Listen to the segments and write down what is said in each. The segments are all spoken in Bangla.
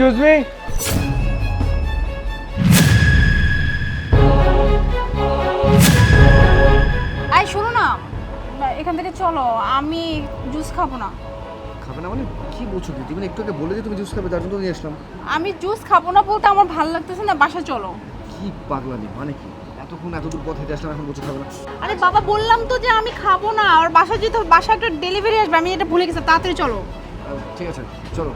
এক্সকিউজ মি আই শোনো না। এখান থেকে চলো আমি জুস খাব না। খাবে না মানে কি বলছো কি তুমি একটু আগে বলে যে তুমি জুস খাবে তার জন্য নিয়ে আসলাম। আমি জুস খাব না বলতে আমার ভালো লাগতেছে না বাসা চলো। কি পাগলামি মানে কি? এতক্ষণ এত দূর পথ আসলাম এখন বলছো খাবে না। আরে বাবা বললাম তো যে আমি খাব না আর বাসা যেতে বাসা একটা ডেলিভারি আসবে আমি এটা ভুলে গেছি তাড়াতাড়ি চলো। আহ, ঠিক আছে চলো।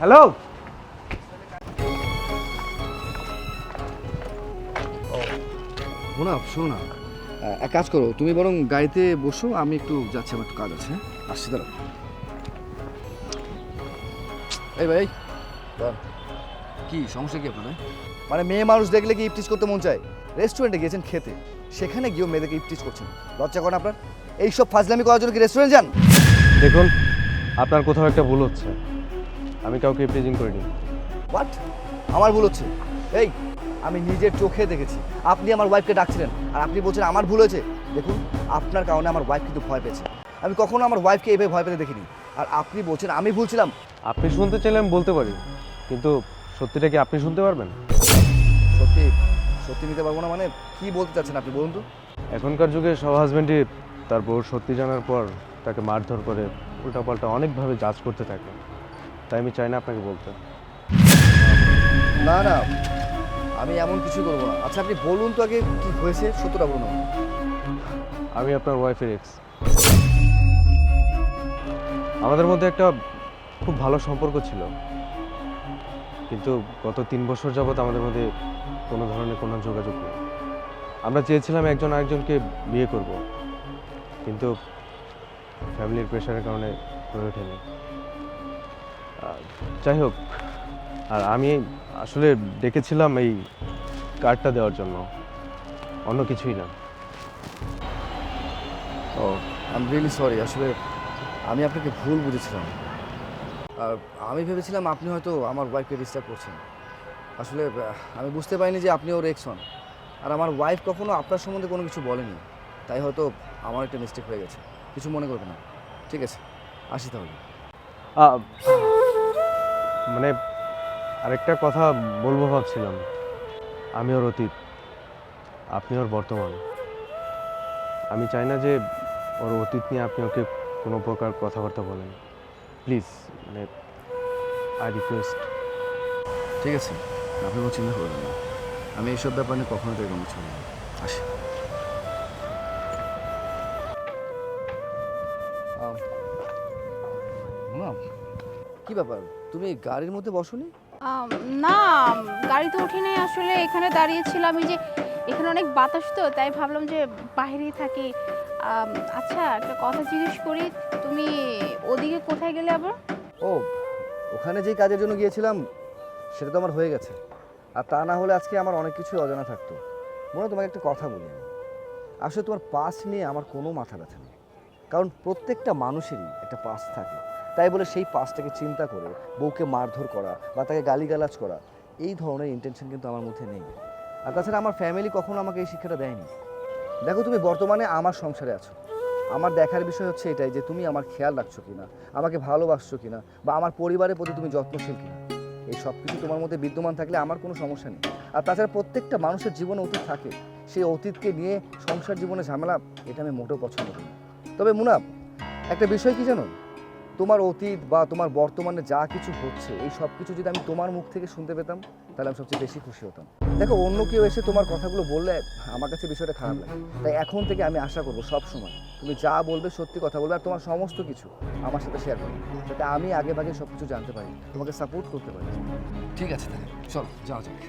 হ্যালো? শোনা শোনো না। এক কাজ করো তুমি বরং গাড়িতে বসো আমি একটু যাচ্ছি আমার একটু কাজ আছে হ্যাঁ? আসছি দাঁড়াও। এই ভাই। কি সমস্যা কি আপনার মানে মেয়ে মানুষ দেখলে কি ইপটিস করতে মন চায়? রেস্টুরেন্টে গিয়েছেন খেতে সেখানে গিয়েও মেয়েদেরকে ইপটিস করছেন। লজ্জা করেন আপনার? এইসব ফাজলামি করার জন্য কি রেস্টুরেন্ট যান? দেখুন আপনার কোথাও একটা ভুল হচ্ছে। আমি কাউকে প্রেজিং করিনি। হোয়াট আমার ভুল হচ্ছে। এই আমি নিজের চোখে দেখেছি। আপনি আমার ওয়াইফকে ডাকছিলেন আর আপনি বলছেন আমার ভুল হয়েছে। দেখুন আপনার কারণে আমার ওয়াইফ কিন্তু ভয় পেয়েছে। আমি কখনো আমার ওয়াইফকে এইভাবে ভয় পেতে দেখিনি। আর আপনি বলছেন আমি ভুল ছিলাম। আপনি শুনতে চাইলে আমি বলতে পারি কিন্তু সত্যিটা কি আপনি শুনতে পারবেন? সত্যি সত্যি নিতে পারব না মানে কি বলতে চাচ্ছেন আপনি বলুন তো। এখনকার যুগে সব হাজব্যান্ডই তার বউর সত্যি জানার পর তাকে মারধর করে উল্টাপাল্টা অনেকভাবে জাজ করতে থাকে। তাই আমি চাই না আপনাকে বলতে। না না আমি এমন কিছু করব না। আচ্ছা আপনি বলুন তো আগে কি হয়েছে সত্যটা বলুন আমি আপনার ওয়াইফের এক্স আমাদের মধ্যে একটা খুব ভালো সম্পর্ক ছিল। কিন্তু গত তিন বছর যাবৎ আমাদের মধ্যে কোনো ধরনের কোনো যোগাযোগ নেই। আমরা চেয়েছিলাম একজন আরেকজনকে বিয়ে করব। কিন্তু ফ্যামিলির প্রেশারের কারণে হয়ে ওঠেনি। যাই হোক আর আমি আসলে ডেকেছিলাম এই কার্ডটা দেওয়ার জন্য। অন্য কিছুই না। Oh I am really sorry আসলে আমি আপনাকে ভুল বুঝেছিলাম। আর আমি ভেবেছিলাম আপনি হয়তো আমার ওয়াইফকে ডিস্টার্ব করছেন। আসলে আমি বুঝতে পারিনি যে আপনি ওর এক্স হন। আর আমার ওয়াইফ কখনো আপনার সম্বন্ধে কোনো কিছু বলেনি। তাই হয়তো আমার একটা মিস্টেক হয়ে গেছে। কিছু মনে করবেন না। ঠিক আছে আসি তাহলে। মানে আরেকটা কথা বলব ভাবছিলাম। আমি ওর অতীত আপনি ওর বর্তমান। আমি চাই না যে ওর অতীত নিয়ে আপনি ওকে কোনো প্রকার কথাবার্তা বলেন। প্লিজ মানে আই রিকোয়েস্ট। ঠিক আছে আপনি কোনো চিন্তা করবেন না। আমি এইসব ব্যাপার নিয়ে কখনো তো এরকম কিছু বলিনি। আসি। না কি ব্যাপার? তুমি গাড়ির মধ্যে বসোনি? না গাড়িতে উঠিনি। আসলে এখানে দাঁড়িয়েছিলাম এই যে এখানে অনেক বাতাস তো তাই ভাবলাম যে বাইরেই থাকি। আচ্ছা একটা কথা জিজ্ঞেস করি তুমি ওদিকে কোথায় গেলে আবার? ও ওখানে যে কাজের জন্য গিয়েছিলাম সেটা তো আমার হয়ে গেছে। আর তা না হলে আজকে আমার অনেক কিছুই অজানা থাকতো। মনে হয় তোমাকে একটা কথা বলি আমি। আসলে তোমার পাস নিয়ে আমার কোনো মাথা ব্যথা নেই। কারণ প্রত্যেকটা মানুষেরই একটা পাস থাকে। তাই বলে সেই পাসটাকে চিন্তা করে বউকে মারধর করা বা তাকে গালিগালাজ করা, এই ধরনের ইন্টেনশন কিন্তু আমার মধ্যে নেই। আর তাছাড়া আমার ফ্যামিলি কখনো আমাকে এই শিক্ষাটা দেয়নি। দেখো তুমি বর্তমানে আমার সংসারে আছো। আমার দেখার বিষয় হচ্ছে এটাই যে তুমি আমার খেয়াল রাখছো কিনা, আমাকে ভালোবাসছো কিনা বা আমার পরিবারের প্রতি তুমি যত্নশীল কিনা। এই সব কিছু তোমার মধ্যে বিদ্যমান থাকলে আমার কোনো সমস্যা নেই। আর তাছাড়া প্রত্যেকটা মানুষের জীবনে অতীত থাকে। সেই অতীতকে নিয়ে সংসার জীবনে ঝামেলা, এটা আমি মোটেও পছন্দ করি তবে মুনাব একটা বিষয় কি জানো? তোমার অতীত বা তোমার বর্তমানে যা কিছু হচ্ছে, এই সব কিছু যদি আমি তোমার মুখ থেকে শুনতে পেতাম, তাহলে আমি সবচেয়ে বেশি খুশি হতাম। দেখো, অন্য কেউ এসে তোমার কথাগুলো বললে, আমার কাছে বিষয়টা খারাপ লাগে। তাই এখন থেকে আমি আশা করব সব সময় তুমি যা বলবে, সত্যি কথা বলবে আর তোমার সমস্ত কিছু আমার সাথে শেয়ার করবে। যাতে আমি আগে ভাগে সব কিছু জানতে পারি, তোমাকে সাপোর্ট করতে পারি। ঠিক আছে তাহলে, চলো যাও যাক।